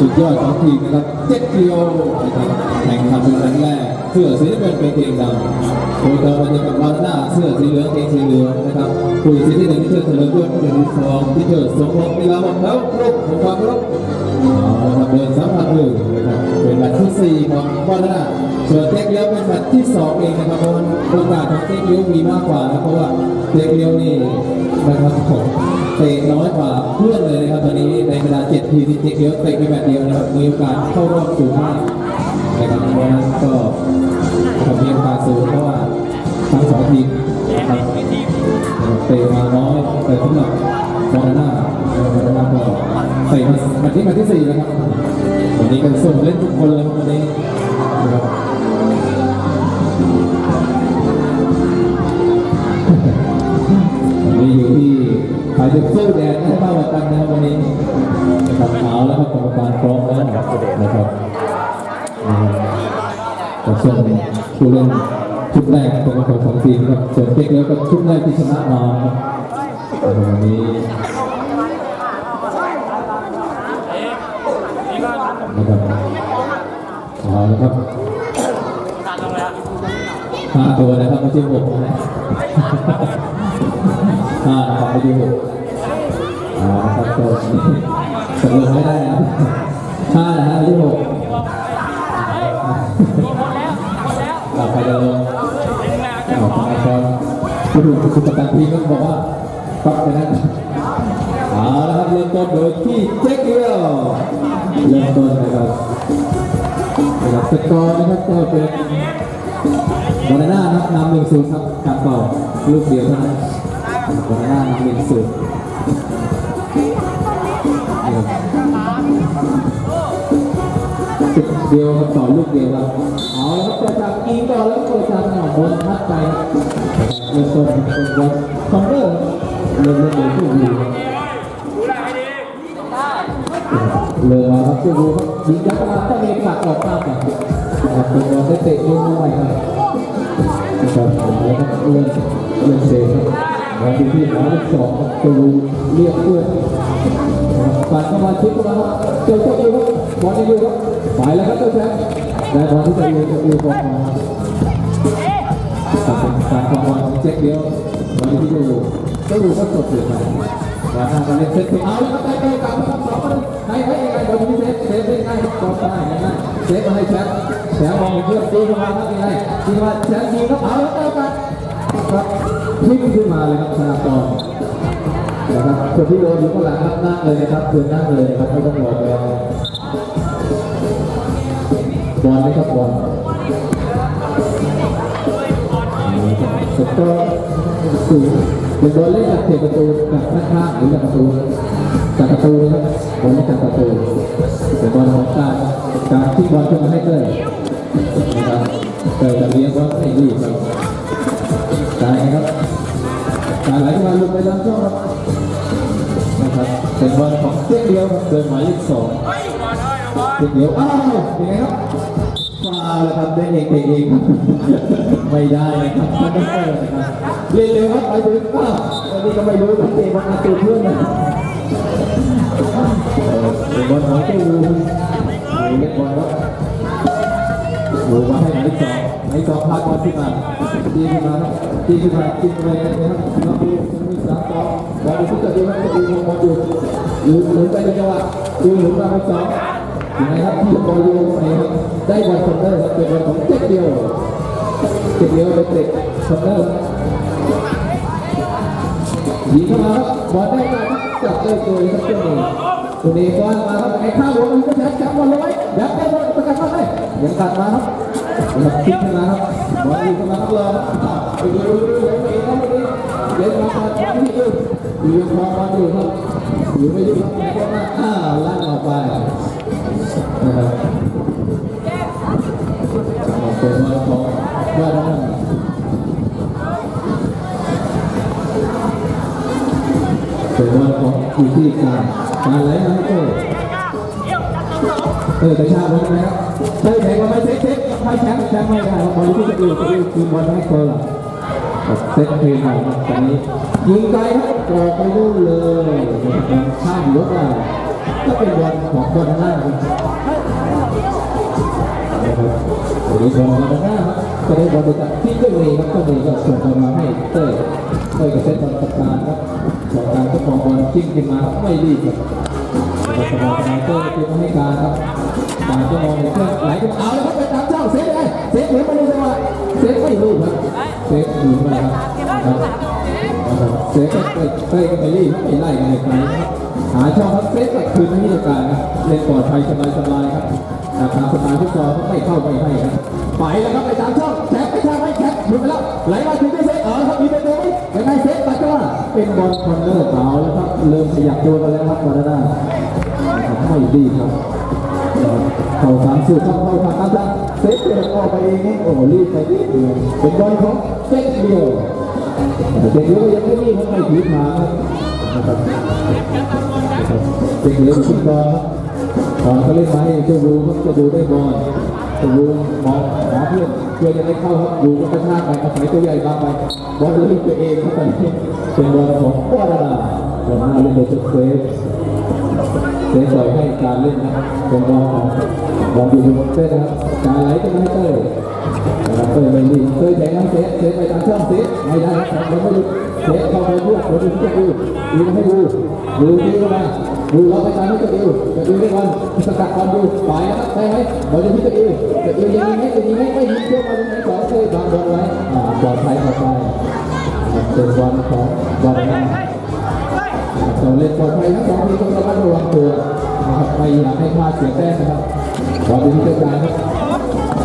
สุดยอดของทีมนะครับเจ็ดกิโลนะครับแข่งขันเป็นครั้งแรก เสื้อสีน้ำเงินเป็นเกงดำโคเตอร์มันจะกับบาร์หน้าเสื้อสีเหลืองเกงสีเหลืองนะครับผู้สีที่หนึ่งเสื้อเฉลิมยศเสื้อที่สองที่เชิดสมพงศ์มีลาบอลแล้วครบของความครบเอาละครับเดินสามพันหนึ่งนะครับเป็นแมตช์ที่สี่ของบาร์หน้า ส่วนเต็กเลี้ยวเป็นแมตช์ที่สองเองนะครับเพราะว่าโอกาสของเต็กเลี้ยวมีมากกว่านะเพราะว่าเต็กเลี้ยวนี่นะครับผมเตะน้อยกว่าเพื่อนเลยนะครับตอนนี้ในเวลา7ทีที่เต็กเลี้ยวเตะไปแบบเดียวนะครับมีโอกาสเข้ารอบสูงมากนะครับเพราะฉะนั้นก็ทำเพียงตาสูงเพราะว่าทั้งสองทีมนะครับเตะมาน้อยแต่สำหรับบอลหน้าบอลนาก็เตะมาที่มาที่สี่แล้วครับวันนี้ก็ส่งเล่นทุกคนเลยวันนี้นะครับ ใครจะสู้แดดให้บ้างกว่ากันนะวันนี้นะครับเอาแล้วครับกรรมการพร้อมแล้วนะครับจะส่งผู้เล่นชุดแรกเป็นของของทีมครับส่วนเทคแล้วก็ชุดแรกที่ชนะมาครับวันนี้นะครับเอาละครับห้าตัวนะครับไม่ใช่หกนะห้านะครับไม่ใช่หก เอาละครับตัวนี้ตกลงไม่ได้นะห้านะฮะไม่ใช่หกเราไปจะลงออกมาก่อนผู้ดูคุณประกันทีก็บอกว่าปั๊บไปนั่นเอาละครับเริ่มต้นโดยที่เจ๊กเกียวเริ่มต้นนะครับนะครับสกอร์นะครับก็เป็นบานาน่านับนำหนึ่งศูนย์ครับกลับเป่าลูกเดียวเท่านั้นบานาน่านำหนึ่งศูนย์ สิบเดียวครับต่อลูกเดียวครับเอาละครับเปิดจากอีก่อนแล้วเปิดจากหน่อบนทัดไปเริ่มต้นเป็นบอลคอมเตอร์เริ่มเล่นเลยผู้ดีเลยครับผู้ดูครับยิงยักษ์มาต้องมีปัดออกข้ามกันนะครับเป็นบอลได้เตะลูกน้อยครับนะครับแล้วก็เล่นเล่นเซครับบอลที่ที่หมายเลขสองครับผู้เรียกเพื่อนปัดเข้ามาชิดเข้ามาครับเจ้าเจ้าอยู่ครับบอลยังอวครับ ไปแล้วครับเจ้าแชมป์ได้บอลที่จะอยู่จะอยู่บอลมาครับเป็นการทำบอลของเจ๊กเดียวบอลที่จะอยู่เจ้าอยู่ก็สดเสียไปมาทางการเล่นเซตเอาแล้วครับได้ไปกลับมาครับสองคนไหนให้ยังไงบอลที่เซตเซตได้ง่ายครับบอลได้ง่ายเซตมาให้แชมป์แชมป์มองเพื่อนตีเข้ามาครับยังไงตีมาแชมป์ยิงครับเอาแล้วก็กันครับพลิกขึ้นมาเลยครับชนะกรนนะครับคนที่โดนอยู่ข้างหลังครับนั่งเลยนะครับเชิญนั่งเลยนะครับไม่ต้องรอแล้ว อลไหมครับบอลสกอร์สูงเป็นบอลเล่นจากเขตประตูจากข้างๆหรือจากประตูจากประตูนะครับบอลไม่จากประตูเป็นบอลของการการที่บอลขึ้นมาให้เต้ยนะครับเต้ยจะเลี้ยงบอลให้ดีครับได้ครับการไหลเข้ามาลงไปล้างช่องครับนะครับเป็นบอลของเจ๊เดียวครับเดินหมายเลขสองเจ๊เดียวอ้าวยังไงครับ แล้วครับได้เองเตะเองไม่ได้นะครับไม่ได้นะครับเล่นเร็วครับไปถึงอ้าววันนี้ก็ไม่รู้ว่าเตะบอลมาตัวเพื่อนนะเออเป็นบอลของเจ้าวูวูเล่นบอลครับวูมาให้หมายเลขสองหมายเลขสอพาบอลขึ้นมาตีขึ้นมาครับตีขึ้นมาตีขึ้นมาเลยนะครับน้องดูมีสามสองบอลอยู่ที่ตัวเดียวครับตัวเดียวบอลอยู่หรือหรือไปในจังหวะดูหรือมาครับสอ งยังไงครับที่บอลอยู่ไปครับได้บอลคอนเนอร์ครับเป็นบอลของเจ็ดเดียวเจ็ดเดียวเป็นเตะคอนเนอร์ยิงเข้ามาครับบอลได้มาครับจับเลยตัวครับเจ้าหนึ่งตัวนี้บอลมาครับไอ้ข้าวหัวมันก็แทงจับบอลเลยยัดได้บอลประกันมาได้ยังตัดมาครับยังคิดขึ้นมาครับบอลยิงเข้ามาครับรอครับไปดูดูดูดูไปครับวันนี้เล่นมาตัดที่อื่นอยู่ยังพอบอลอยู่ครับอยู่ไม่อยู่ครับมีคนมาอ้าวลั่นออกไป นะครับออกเป็นบอลของบ้านนั่นเป็นวันของอยู่ที่การการไหลมาให้เออเออกระชากบอลนะครับใช่แข่งมาไม่เซ็ตเซ็ตไม่แชมป์แชมป์ไม่ได้ครับบอลที่จะอื่นจะอื่นคือบอลให้เกินหลังเซ็ตเพลงใหม่ครับตอนนี้ยิงไกลครับออกไปนู่นเลยข้ามยกได้ ก็เป็นบอลของบอลหน้าครับนะครับวันนี้บอลหน้าครับก็ได้บอลจากที่เจ้าเมย์ครับเจ้าเมย์ก็ส่งบอลมาให้เต้ยเต้ยกับเซตบอลกับการครับของการก็มองบอลจิ้มขึ้นมาไม่รีบครับบอลสบายสบายเต้ยก็คือมาให้การครับการก็มองเห็นเพื่อนไหลขึ้นเอาเลยครับไปตามเจ้าเซตเลยเซตเหมือนมาในจังหวะเซตไม่รู้ครับเซตอยู่ไปครับนะครับเซตก็เต้ก็ไปรีบไม่ไล่กันเลยครับ หาช่องครับเซตก็คืนให้ที่การครับเล่นปลอดภัยสบายสบายครับตามสไตล์ฟุตซอลก็ไม่เข้าไม่ให้ครับไปแล้วครับไปตามช่องแท็กไปทางไม่แท็กหลุดไปแล้วไหลมาถึงที่เซตเออครับมีประตูไหมยังไงเซตตัดจังหวะเป็นบอลคอนเนอร์เก่าแล้วครับเริ่มขยับตัวกันแล้วครับบอลด้านไม่ดีครับเข้าสามสูตรเข้าเข้าทางอาจารย์เซฟเดินออกไปเองนี่โอ้โหรีบไปนิดเดียวเป็นบอลของเจ็กเดียวเจ็กเยวก็ยังไม่รีบเพราไม่ถือขาครับ นะครับเจ็กเดียวขึ้นบอลครับบอลก็เล่นมาให้เจ้ารูครับเจ้ารูได้บอลจ้ารูมองหาเพื่อนเพื่อนจะได้เข้าครับดูก็กระชากไปอาศัยตัวใหญ่บางไปบอลเลยตัวเองครับตอนนี้เป็นบอลของก้อดาดาบอลหน้าเล่นโดยเซฟเสียปล่อยให้การเล่นนะครับเป็นบอลของบอลอยู่บนเส้นนะครับการไหลก็ไม่ให้เต้ยนะครับเต้ยไม่ดีเต้ยแทงเสียเสียไปตามช่องเสียไม่ได้ครับเราไม่ดูเสียเข้าไป ด้วยเดูที่จะดูดูให้ดูดูดีก็มาดูเราไปตามที่จะดูจะดูด้บอลสกัดบอลดูไปนะครับได้ไหมบอลจะที่จะดูจะดูยังไงจะยิงไหมไม่ยิงเชื่อมาตรงไหนสอเต้ยบางบอลไว้ปลอดภัยปลอดภัยเป็นบอลของบอลนะเราเล่นปลอดภัยทั้งสองทีมต้องระมัดระวังตัวนะครับไม่อยากให้พลาดเสียแต้มนะครับขอดูที่จ้าการครับ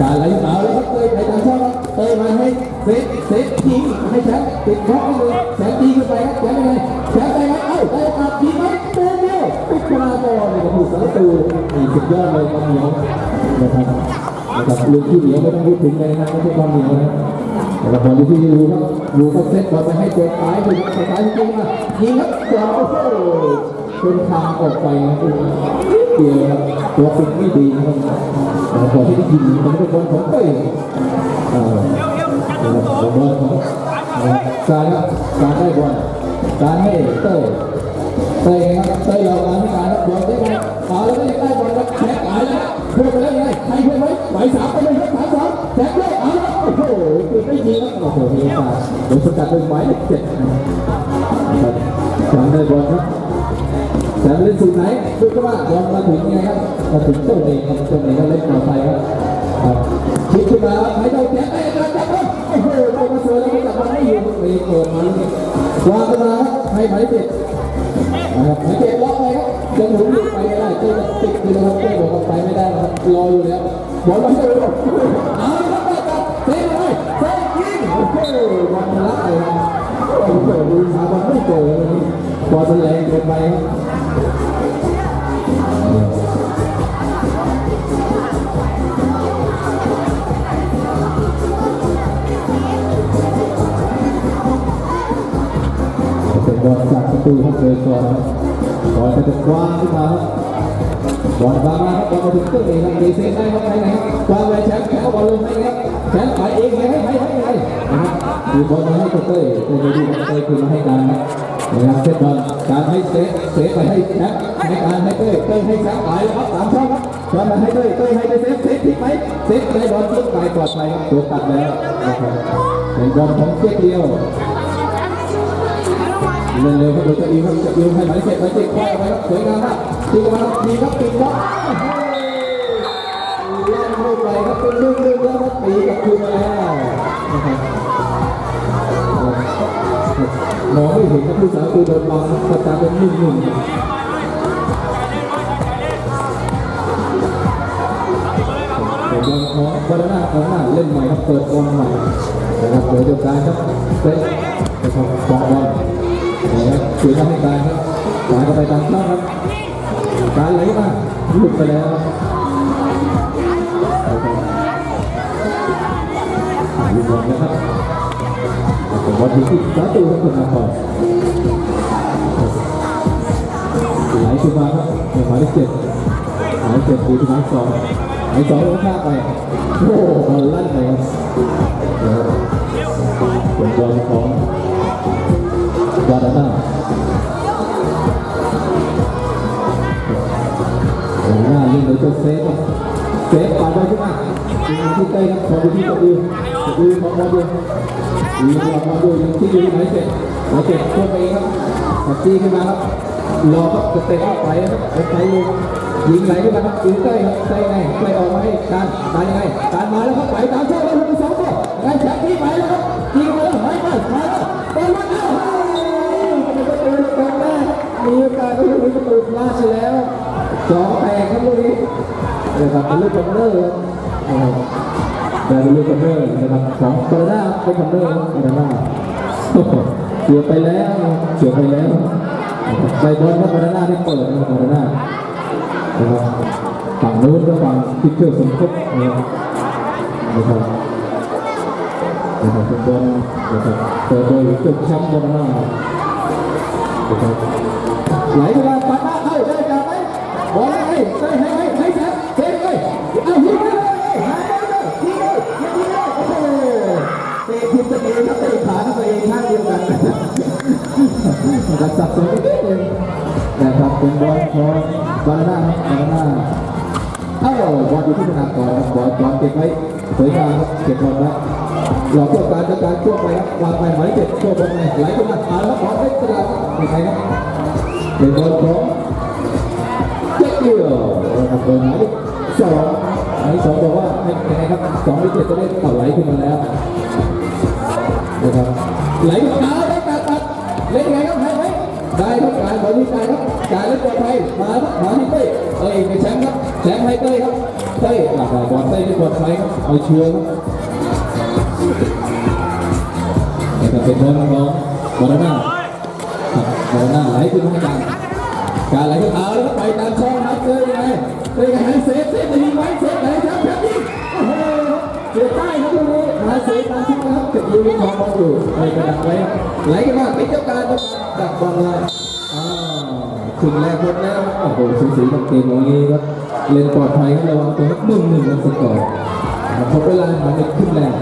การไหลเหนาแล้วครับเตยไปทางช่องเตยมาให้เซฟเซฟยิงให้ชมป์ติดบล็อกเลยแช ยอดเลยความเหนียวนะครับนะครับลูกที่เหนียวไม่ต้องพูดถึงเลยนะไม่ใช่ความเหนียวนะแล้วบอลที่ดูครับดูครับเซตบอลไปให้ตัวซ้ายดูตัวซ้ายจริงๆมายิงครับกวาโอ้โหชนคางออกไปนะครับเดียวครับตัวปิดไม่ดีนะครับแต่บอลที่ได้ยิงมันเป็นบอลของเต้ยเอ่อนะครับอลของนะครับการการได้บอลการให้เต้ย เต้ยครับเต้ยเราการให้การครับบอลได้ไหมเอาแล้วก็ยังได้บอลครับแท็กหายแล้วเพื่อนไปแล้วยังไงใครเพื่อนไหมไหวสามไปเลยครับสามสองแท็กเลยเอาแล้วโอ้โหคือไม่ยิงครับโอ้โหมีโอกาโดนสกัดเป็นหมายเลขเจ็ดนะครับการได้บอลครับแต่เล่นสุดไหนดูก็ว่าบอลมาถึงยังไงครับมาถึงตัวเองครับตัวเองก็เล่นต่อไปครับครับคิดขึ้นมาครับให้เราแจ๊คได้การจับครับโอ้โหเรามาสวยแล้วจับมันไม่อยู่มีโกรธมาลูกวางขึ้นมาครับให้หมเจ็ด นะครับเจ็บล็อกเลยครับจะหมุนไปไม่ได้เจ้าติดอยู่นะครับเจ้าบอกว่าไปไม่ได้นะครับรออยู่แล้วบอลมาเจอเอาละครับเตะเลยเตะยิงโอ้โหบอลมาลักเลยครับโอ้โหดูสาบอลไม่เจอเลยบอลมันแรงเกินไปครับ อลจากประตูครับเลยก่อนครับบอลจะกว้างขึ้นมาครับบอลบางมาครับบอลมาถึงตัวเองครับดีเซนได้ครับไปไหนครับกว้างไปแชมป์แชมป์ก็บอลลงให้ครับแชมป์ไปเองให้ให้ให้ให้นะครับดูบอลมาให้ตัวเต้ยเต้ยดูบอลเต้ยคือมาให้การครับนะครับเซตบอลการให้เซฟเซฟไปให้แชมป์ให้การให้เต้ยเต้ยให้แชมป์ไปแล้วครับสามช่องครับบอลมาให้เต้ยเต้ยให้ไปเซฟเซฟพลิกไหมเซฟได้บอลขึ้นไปปลอดภัยครับตัวตัดแล้วนะครับเป็นบอลของเจ๊เดียว เร็วเร็วครับเดี๋ยวจะอีครับจะอีให้หมายเสร็จหมายเสร็จคว้าไปครับสวยงามครับตีมาครับดีครับตีครับโอ้โหเล่นไม่ไปครับเป็นเรื่องเรื่งแล้วครับตีกับคืนมาแล้วมองไม่เห็นครับผู้สาวตัวโดนบังครับประจาเป็นหนึ่งหนึ่งบอลของบอลหน้าของหน้าเล่นใหม่ครับเปิดบอลใหม่นะครับเดี๋ยวเดียวกันครับเตะนะครับบอลบอล นะครับถือทำให้การครับสายเข้าไปตามช่องครับการไหลมาหลุดไปแล้วครับหลุดบอลนะครับผมว่าทีที่ประตูครับคุณมาก่อนไหลขึ้นมาครับเป็นหมายเลขเจ็ดหมายเลขเจ็ดดูที่หมายสองหมายสองลงข้าไปโอ้โหบอลลั่นไปครับนะครับเป็นบอลของ วาดาน่าจะเซฟครับเซฟปาดไปขึ้นมายิงที่ใกล้ครับขอดูที่ตัวอื่นตัวอื่นของบอลดูยิงของบอลดูยิงที่อยู่ที่ไหนเสร็จไหนเสร็จทั่วไปเองครับตัดจี้ขึ้นมาครับรอครับจะเตะเข้าไปครับไปเลยยิงไหลขึ้นมาครับยิงใกล้ครับใกล้ไงใกล้ออกมาให้การการยังไงการมาแล้วครับไปตามเชือกเลยครับสองตัวไงแฉกที่ไปแล้วครับยิงเลยไปไปมาแล้วบอลมาแล้วเป็นประตูตรงแรก มีโอกาสก็ยังมีประตูพลาดไปแล้วสองแตกครับลูกนี้นะครับเป็นลูกคอมเนอร์ครับนะครับได้เป็นลูกคอมเนอร์นะครับของบาร์น่าเป็นคอมเนอร์ครับบาร์น่าโอ้โหเสียไปแล้วเสียไปแล้วใบบอลครับบาร์น่าได้เปิดนะครับบาน่านะครับฝั่งโน้นก็ฝั่งพิเตอร์สมภพนะครับนะครับนะครับเป็นบอลนะครับเปิดโดยตึกแชมป์บอลนานะครับ ไหลเข้ามาปัดหน้าเข้าได้จับไหมบอลให้ให้ให้ให้ให้แซมเซฟเลยเอายิงไปเลยหายไปเลยยิงเลยยิงเลยโอ้โหเตะผิดตัวเองครับเตะขาตัวเองข้างเดียวกันนะครับสับสนนิดนึงนะครับเป็นบอลของบอลหน้าบอลหน้าเอ้าบอลอยู่ที่สนามก่อนครับบอลบอลเก็บไว้สวยงามครับเก็บบอลไว้หลอกตัวการจัดการช่วงไปครับวางไปหมายเจ็ดช่วงบอลไปไหลขึ้นมาเอาแล้วบอลให้ตลาดเป็นไงครับ เป็นบอลของเจ็ดเดียวนะครับเบอร์หมายเลขสองหมายสองบอกว่าเป็นไงครับสองหรือเจ็ดจะได้ต่อไหลขึ้นมาแล้วนะครับไหลขึ้นมาเอาได้ตัดตัดเล่นยังไงครับให้ไหมได้ครับการบอลที่การครับการเล่นบอลไทยมาครับมาที่เต้ยเอ้ยเป็นแชมป์ครับแชมป์ให้เต้ยครับเต้ยหลักบอลเต้ยเล่นบอลไทยครับเอาเชือกนะครับเป็นบอลของบอลหน้า อลหน้าไหลขึ้นให้การการไหลขึ้นเอาแล้วครับไปตามช่องครับเต้ยยังไงเต้ยยังไงเซฟเซฟจะยิงไว้เซฟไหนครับแชมป์ยิงโอ้โหเสียใต้ครับตรงนี้หาเซฟตามช่นะครับเก็บยิงของบอลอยู่ไปกระดักไว้ไหลกันมาเป็นเจ้าการครับดักบอลเลยอ่าถึงแรกหมดแล้วโอ้โหสูสีกับเกมของนี้ครับเล่นปลอดภัยระวังตัวครับหนึ่งหนึ่งกันสก่อนนะครับพบเวลามาในขึ้นแรง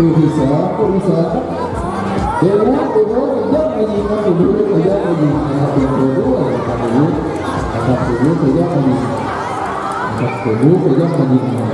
คู่ที่สองคู่ที่สองเดี๋ยวนะตัวโน้ตยกมายิงครับตัวโน้ตตัวยกมายิงนะครับตัวโน้ตด้วยนะครับตัวโน้ตนะครับตัวโน้ตตัวยกมายิงครับผมรู้ไปย่อมมายิง